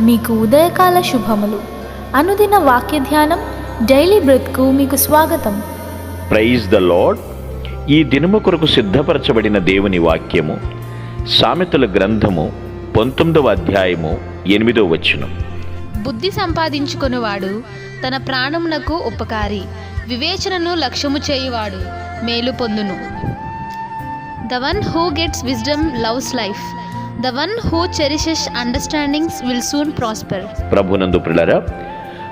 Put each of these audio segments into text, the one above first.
మీకు ఉదయకాల శుభములు. అనుదిన వాక్య ధ్యానం డైలీ బ్రెత్కు మీకు స్వాగతం. Praise the lord. ఈ దినము కొరకు సిద్ధపరచబడిన దేవుని వాక్యము సామెతల గ్రంథము పంతొమ్మిదవ అధ్యాయము ఎనిమిదవ వచనం. బుద్ధి సంపాదించుకొనువాడు తన ప్రాణమునకు ఉపకారి వివేచనను లక్ష్యము చేయువాడు మేలు పొందును. The one who gets wisdom loves life the one who cherishes understandings will soon prosper ప్రభునందు ప్రిలరా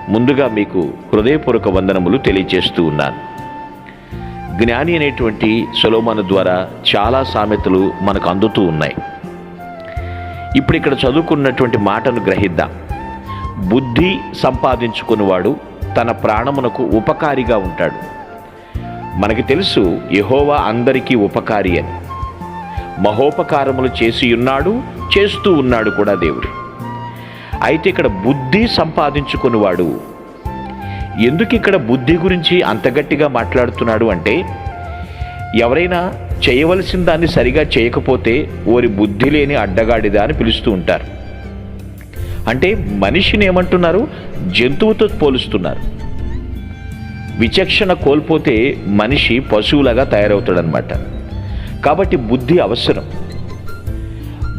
ముందుగా మీకు హృదయపూర్వక వందనములు తెలియజేస్తూ ఉన్నాను. జ్ఞాని అనేటువంటి సొలోమాను ద్వారా చాలా సామెతలు మనకు అందుతూ ఉన్నాయి. ఇప్పుడు ఇక్కడ చదువుకున్నటువంటి మాటను గ్రహిద్దాం. బుద్ధి సంపాదించుకున్నవాడు తన ప్రాణమునకు ఉపకారిగా ఉంటాడు. మనకి తెలుసు యహోవా అందరికీ ఉపకారి అని. మహోపకారములు చేసి ఉన్నాడు చేస్తూ ఉన్నాడు కూడా దేవుడు. అయితే ఇక్కడ బుద్ధి సంపాదించుకునివాడు. ఎందుకు ఇక్కడ బుద్ధి గురించి అంత గట్టిగా మాట్లాడుతున్నాడు అంటే ఎవరైనా చేయవలసిన దాన్ని సరిగా చేయకపోతే ఓరి బుద్ధి లేని అడ్డగాడిదా అని పిలుస్తూ ఉంటారు. అంటే మనిషిని ఏమంటున్నారు? జంతువుతో పోలుస్తున్నారు. విచక్షణ కోల్పోతే మనిషి పశువులాగా తయారవుతాడనమాట కాబట్టి బుద్ధి అవసరం.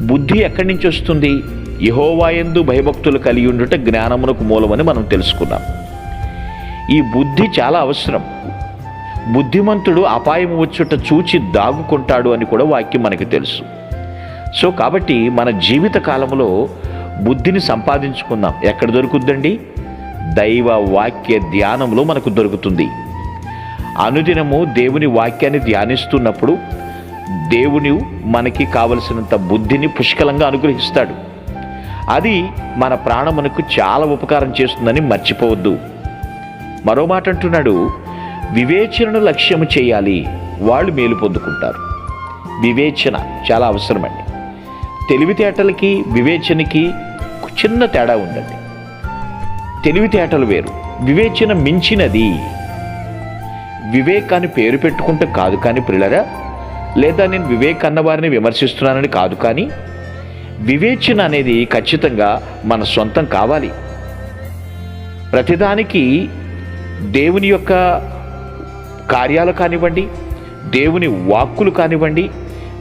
బుద్ధి ఎక్కడి నుంచి వస్తుంది? యహోవాయందు భయభక్తులు కలిగి ఉండుట జ్ఞానమునకు మూలమని మనం తెలుసుకున్నాం. ఈ బుద్ధి చాలా అవసరం. బుద్ధిమంతుడు అపాయం వచ్చుట చూచి దాగుకుంటాడు అని కూడా వాక్యం మనకి తెలుసు. సో కాబట్టి మన జీవిత కాలంలో బుద్ధిని సంపాదించుకుందాం. ఎక్కడ దొరుకుద్దండి? దైవ వాక్య ధ్యానంలో మనకు దొరుకుతుంది. అనుదినము దేవుని వాక్యాన్ని ధ్యానిస్తున్నప్పుడు దేవుని మనకి కావలసినంత బుద్ధిని పుష్కలంగా అనుగ్రహిస్తాడు. అది మన ప్రాణమునకు చాలా ఉపకారం చేస్తుందని మర్చిపోవద్దు. మరో మాట అంటున్నాడు వివేచనను లక్ష్యము చేయాలి వాళ్ళు మేలు పొందుకుంటారు. వివేచన చాలా అవసరమండి. తెలివితేటలకి వివేచనకి చిన్న తేడా ఉందండి. తెలివితేటలు వేరు వివేచన మించినది. వివేకాన్ని పేరు పెట్టుకుంటే కాదు కానీ పిల్లరా లేదా నేను వివేక్ అన్నవారిని విమర్శిస్తున్నానని కాదు కానీ వివేచన అనేది ఖచ్చితంగా మన సొంతం కావాలి. ప్రతిదానికి దేవుని యొక్క కార్యాలు కానివ్వండి దేవుని వాక్కులు కానివ్వండి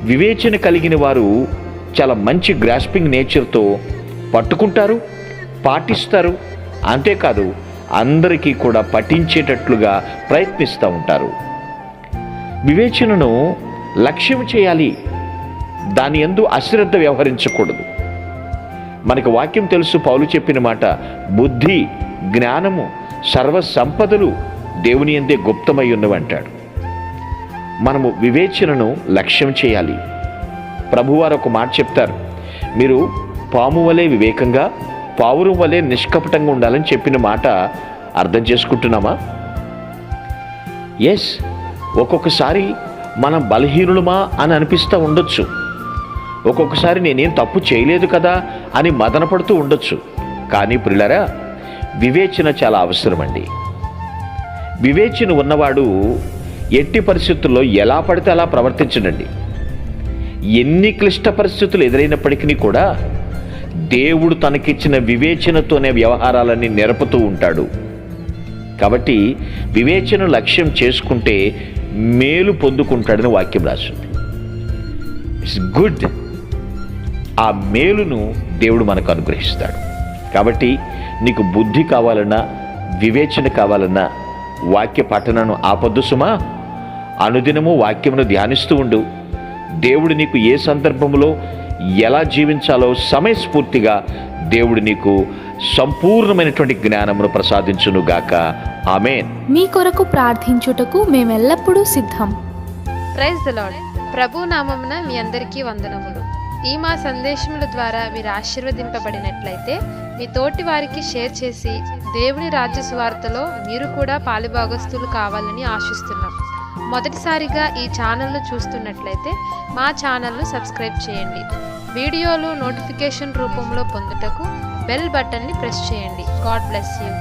వివేచన కలిగిన వారు చాలా మంచి గ్రాస్పింగ్ నేచర్తో పట్టుకుంటారు పాటిస్తారు. అంతేకాదు అందరికీ కూడా పఠించేటట్లుగా ప్రయత్నిస్తూ ఉంటారు. వివేచనను లక్ష్యం చేయాలి. దాని ఎందు అశ్రద్ధ వ్యవహరించకూడదు. మనకు వాక్యం తెలుసు పౌలు చెప్పిన మాట బుద్ధి జ్ఞానము సర్వ సంపదలు దేవుని ఎందే గుప్తమై ఉన్నవంటాడు మనము వివేచనను లక్ష్యం చేయాలి. ప్రభువారు ఒక మాట చెప్తారు మీరు పాము వలె వివేకంగా పావురం వలె నిష్కపటంగా ఉండాలని చెప్పిన మాట అర్థం చేసుకుంటున్నామా? ఎస్ ఒక్కొక్కసారి మనం బలహీనులమా అని అనిపిస్తూ ఉండొచ్చు. ఒక్కొక్కసారి నేనేం తప్పు చేయలేదు కదా అని మదనపడుతూ ఉండొచ్చు. కానీ ప్రిలరా వివేచన చాలా అవసరమండి. వివేచన ఉన్నవాడు ఎట్టి పరిస్థితుల్లో ఎలా పడితే అలా ప్రవర్తించడండి. ఎన్ని క్లిష్ట పరిస్థితులు ఎదురైనప్పటికీ కూడా దేవుడు తనకిచ్చిన వివేచనతోనే వ్యవహారాలన్నీ నెరపుతూ ఉంటాడు. కాబట్టి వివేచన లక్ష్యం చేసుకుంటే మేలు పొందుకుంటాడని వాక్యం రాసింది. ఇట్స్ గుడ్ ఆ మేలును దేవుడు మనకు అనుగ్రహిస్తాడు. కాబట్టి నీకు బుద్ధి కావాలన్నా వివేచన కావాలన్నా వాక్య పఠనను ఆపొద్దు సుమా. అనుదినము వాక్యమును ధ్యానిస్తూ ఉండు. దేవుడు నీకు ఏ సందర్భంలో ఎలా జీవించాలో సమయస్ఫూర్తిగా దేవుడు నీకు సంపూర్ణమైనటువంటి జ్ఞానమును ప్రసాదించునుగాక. ఆమెన్. మీ కొరకు ప్రార్థించుటకు మేమెల్లప్పుడూ సిద్ధం. Praise the lord. ప్రభు నామమున మీ అందరికీ వందనములు. ఈ మా సందేశముల ద్వారా మీరు ఆశీర్వదింపబడినట్లయితే మీ తోటి వారికి షేర్ చేసి దేవుని రాజ్య సువార్తలో మీరు కూడా పాలుభాగస్తులు కావాలని ఆశిస్తున్నాం. మొదటిసారిగా ఈ ఛానల్ను చూస్తున్నట్లయితే మా ఛానల్ను సబ్స్క్రైబ్ చేయండి. వీడియోలు నోటిఫికేషన్ రూపంలో పొందుటకు బెల్ బటన్ని ప్రెస్ చేయండి. God bless you.